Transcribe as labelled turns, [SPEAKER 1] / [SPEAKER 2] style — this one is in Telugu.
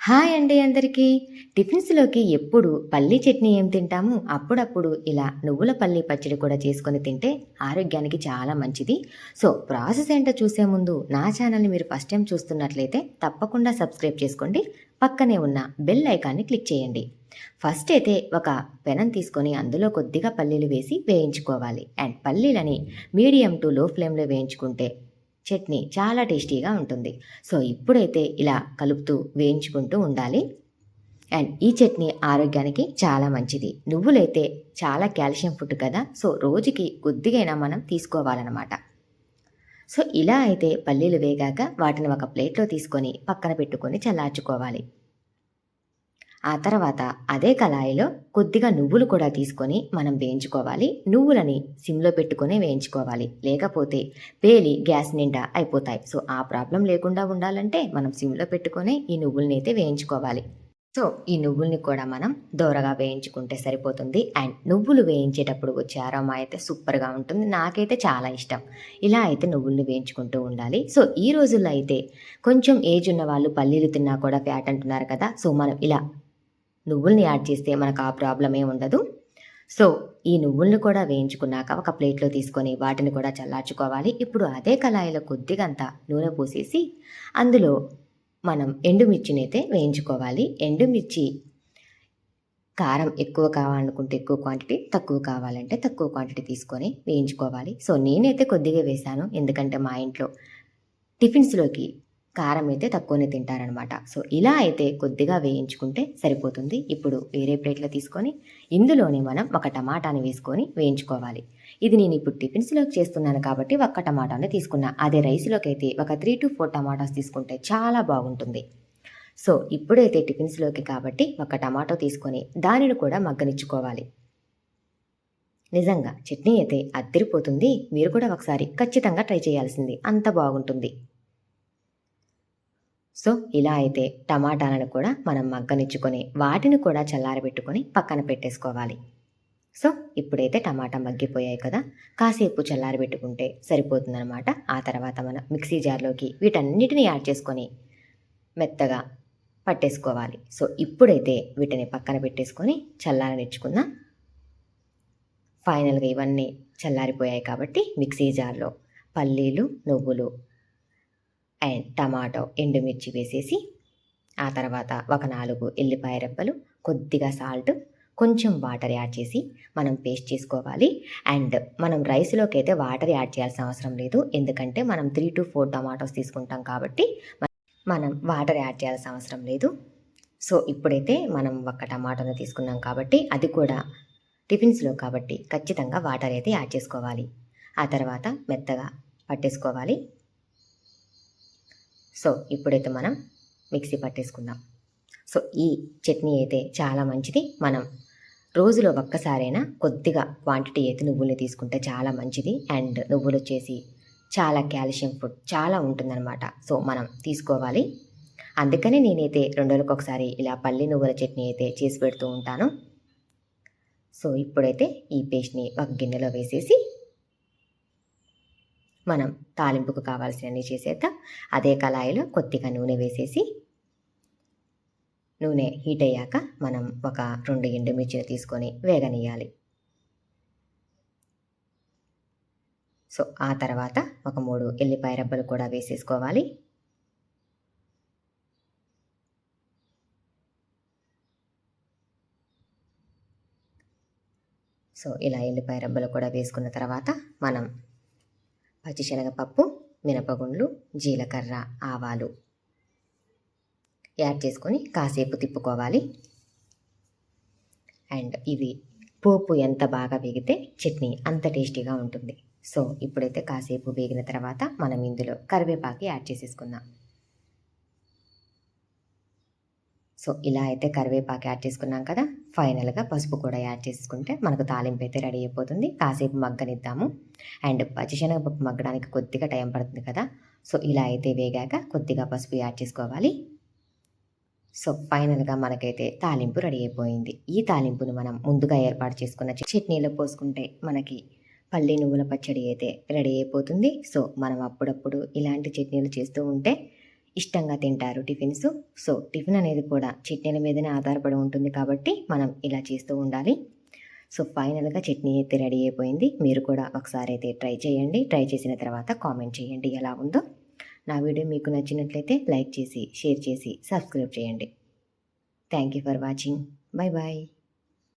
[SPEAKER 1] హాయ్ అండి అందరికీ. టిఫిన్స్లోకి ఎప్పుడు పల్లీ చట్నీ ఏం తింటాము? అప్పుడప్పుడు ఇలా నువ్వుల పల్లీ పచ్చడి కూడా చేసుకొని తింటే ఆరోగ్యానికి చాలా మంచిది. సో ప్రాసెస్ ఏంటో చూసే ముందు నా ఛానల్ని మీరు ఫస్ట్ టైం చూస్తున్నట్లయితే తప్పకుండా సబ్స్క్రైబ్ చేసుకోండి. పక్కనే ఉన్న బెల్ ఐకాన్ని క్లిక్ చేయండి. ఫస్ట్ అయితే ఒక పెనం తీసుకొని అందులో కొద్దిగా పల్లీలు వేసి వేయించుకోవాలి. అండ్ పల్లీలని మీడియం టు లో ఫ్లేమ్లో వేయించుకుంటే చట్నీ చాలా టేస్టీగా ఉంటుంది. సో ఇప్పుడైతే ఇలా కలుపుతూ వేయించుకుంటూ ఉండాలి. అండ్ ఈ చట్నీ ఆరోగ్యానికి చాలా మంచిది. నువ్వులైతే చాలా కాల్షియం ఫుడ్ కదా సో రోజుకి కొద్దిగైనా మనం తీసుకోవాలన్నమాట. సో ఇలా అయితే పల్లీలు వేగాక వాటిని ఒక ప్లేట్లో తీసుకొని పక్కన పెట్టుకొని చల్లార్చుకోవాలి. ఆ తర్వాత అదే కళాయిలో కొద్దిగా నువ్వులు కూడా తీసుకొని మనం వేయించుకోవాలి. నువ్వులని సిమ్లో పెట్టుకొని వేయించుకోవాలి. లేకపోతే పేలి గ్యాస్ నిండా అయిపోతాయి. సో ఆ ప్రాబ్లం లేకుండా ఉండాలంటే మనం సిమ్లో పెట్టుకొని ఈ నువ్వుల్ని అయితే వేయించుకోవాలి. సో ఈ నువ్వుల్ని కూడా మనం దోరగా వేయించుకుంటే సరిపోతుంది. అండ్ నువ్వులు వేయించేటప్పుడు వచ్చే అరోమా అయితే సూపర్గా ఉంటుంది. నాకైతే చాలా ఇష్టం. ఇలా అయితే నువ్వుల్ని వేయించుకుంటూ ఉండాలి. సో ఈ రోజుల్లో అయితే కొంచెం ఏజ్ ఉన్న వాళ్ళు పల్లీలు తిన్నా కూడా ఫ్యాట్ అంటున్నారు కదా. సో మనం ఇలా నువ్వుల్ని యాడ్ చేస్తే మనకు ఆ ప్రాబ్లమే ఉండదు. సో ఈ నువ్వుల్ని కూడా వేయించుకున్నాక ఒక ప్లేట్లో తీసుకొని వాటిని కూడా చల్లార్చుకోవాలి. ఇప్పుడు అదే కళాయిలో కొద్దిగంత నూనె పోసేసి అందులో మనం ఎండుమిర్చిని అయితే వేయించుకోవాలి. ఎండుమిర్చి కారం ఎక్కువ కావాలనుకుంటే ఎక్కువ క్వాంటిటీ తక్కువ కావాలంటే తక్కువ క్వాంటిటీ తీసుకొని వేయించుకోవాలి. సో నేనైతే కొద్దిగా వేశాను. ఎందుకంటే మా ఇంట్లో టిఫిన్స్లోకి కారం అయితే తక్కువనే తింటారనమాట సో ఇలా అయితే కొద్దిగా వేయించుకుంటే సరిపోతుంది. ఇప్పుడు వేరే ప్లేట్లో తీసుకొని ఇందులోనే మనం ఒక టమాటాని వేసుకొని వేయించుకోవాలి. ఇది నేను ఇప్పుడు టిఫిన్స్లోకి చేస్తున్నాను కాబట్టి ఒక్క టమాటాని తీసుకున్నా. అదే రైస్లోకి అయితే ఒక త్రీ టు ఫోర్ టమాటాస్ తీసుకుంటే చాలా బాగుంటుంది. సో ఇప్పుడైతే టిఫిన్స్లోకి కాబట్టి ఒక టమాటో తీసుకొని దానిని కూడా మగ్గనిచ్చుకోవాలి. నిజంగా చట్నీ అయితే అద్దరిపోతుంది. మీరు కూడా ఒకసారి ఖచ్చితంగా ట్రై చేయాల్సింది. అంత బాగుంటుంది. సో ఇలా అయితే టమాటాలను కూడా మనం మగ్గనిచ్చుకొని వాటిని కూడా చల్లారబెట్టుకొని పక్కన పెట్టేసుకోవాలి. సో ఇప్పుడైతే టమాటా మగ్గిపోయాయి కదా కాసేపు చల్లారబెట్టుకుంటే సరిపోతుందనమాట ఆ తర్వాత మనం మిక్సీ జార్లోకి వీటన్నిటిని యాడ్ చేసుకొని మెత్తగా పట్టేసుకోవాలి. సో ఇప్పుడైతే వీటిని పక్కన పెట్టేసుకొని చల్లారనిచ్చుకుందాం ఫైనల్గా ఇవన్నీ చల్లారిపోయాయి కాబట్టి మిక్సీ జార్లో పల్లీలు నువ్వులు అండ్ టమాటో ఎండుమిర్చి వేసేసి ఆ తర్వాత ఒక నాలుగు ఎల్లిపాయ రెబ్బలు కొద్దిగా సాల్ట్ కొంచెం వాటర్ యాడ్ చేసి మనం పేస్ట్ చేసుకోవాలి. అండ్ మనం రైస్లోకి అయితే వాటర్ యాడ్ చేయాల్సిన అవసరం లేదు. ఎందుకంటే మనం త్రీ టు ఫోర్ టమాటోస్ తీసుకుంటాం కాబట్టి మనం వాటర్ యాడ్ చేయాల్సిన అవసరం లేదు. సో ఇప్పుడైతే మనం ఒక్క టమాటోని తీసుకున్నాం కాబట్టి అది కూడా టిఫిన్స్లో కాబట్టి ఖచ్చితంగా వాటర్ అయితే యాడ్ చేసుకోవాలి. ఆ తర్వాత మెత్తగా పట్టేసుకోవాలి. సో ఇప్పుడైతే మనం మిక్సీ పట్టేసుకుందాం. సో ఈ చట్నీ అయితే చాలా మంచిది. మనం రోజులో ఒక్కసారైనా కొద్దిగా క్వాంటిటీ అయితే నువ్వుల్ని తీసుకుంటే చాలా మంచిది. అండ్ నువ్వులు వచ్చేసి చాలా కాల్షియం ఫుడ్ చాలా ఉంటుందన్నమాట. సో మనం తీసుకోవాలి. అందుకనే నేనైతే రెండు రోజులకు ఒకసారి ఇలా పల్లి నువ్వుల చట్నీ అయితే చేసి పెడుతూ ఉంటాను. సో ఇప్పుడైతే ఈ పేస్ట్ని ఒక గిన్నెలో వేసేసి మనం తాలింపుకు కావాల్సినవి చేసేద్దాం. అదే కళాయిలో కొద్దిగా నూనె వేసేసి నూనె హీట్ అయ్యాక మనం ఒక రెండు ఎండుమిర్చిని తీసుకొని వేగనీయాలి సో ఆ తర్వాత ఒక మూడు ఎల్లిపాయ రబ్బలు కూడా వేసేసుకోవాలి. సో ఇలా ఎల్లిపాయ రబ్బలు కూడా వేసుకున్న తర్వాత మనం పచ్చిశనగపప్పు మినపగుండ్లు జీలకర్ర ఆవాలు యాడ్ చేసుకొని కాసేపు తిప్పుకోవాలి. అండ్ ఇవి పోపు ఎంత బాగా వేగితే చట్నీ అంత టేస్టీగా ఉంటుంది. సో ఇప్పుడైతే కాసేపు వేగిన తర్వాత మనం ఇందులో కరివేపాకు యాడ్ చేసేసుకుందాం. సో ఇలా అయితే కరివేపాకు యాడ్ చేసుకున్నాం కదా. ఫైనల్గా పసుపు కూడా యాడ్ చేసుకుంటే మనకు తాలింపు అయితే రెడీ అయిపోతుంది. కాసేపు మగ్గనిద్దాము. అండ్ పచ్చిశనగపప్పు మగ్గడానికి కొద్దిగా టైం పడుతుంది కదా. సో ఇలా అయితే వేగాక కొద్దిగా పసుపు యాడ్ చేసుకోవాలి. సో ఫైనల్గా మనకైతే తాలింపు రెడీ అయిపోయింది. ఈ తాలింపును మనం ముందుగా ఏర్పాటు చేసుకున్న చట్నీలో పోసుకుంటే మనకి పల్లి నువ్వుల పచ్చడి అయితే రెడీ అయిపోతుంది. సో మనం అప్పుడప్పుడు ఇలాంటి చట్నీలు చేస్తూ ఉంటే ఇష్టంగా తింటారు టిఫిన్స్. సో టిఫిన్ అనేది కూడా చట్నీల మీదనే ఆధారపడి ఉంటుంది కాబట్టి మనం ఇలా చేస్తూ ఉండాలి. సో ఫైనల్గా చట్నీ అయితే రెడీ అయిపోయింది. మీరు కూడా ఒకసారి అయితే ట్రై చేయండి. ట్రై చేసిన తర్వాత కామెంట్ చేయండి ఎలా ఉందో. నా వీడియో మీకు నచ్చినట్లయితే లైక్ చేసి షేర్ చేసి సబ్స్క్రైబ్ చేయండి. Thank you for watching. Bye bye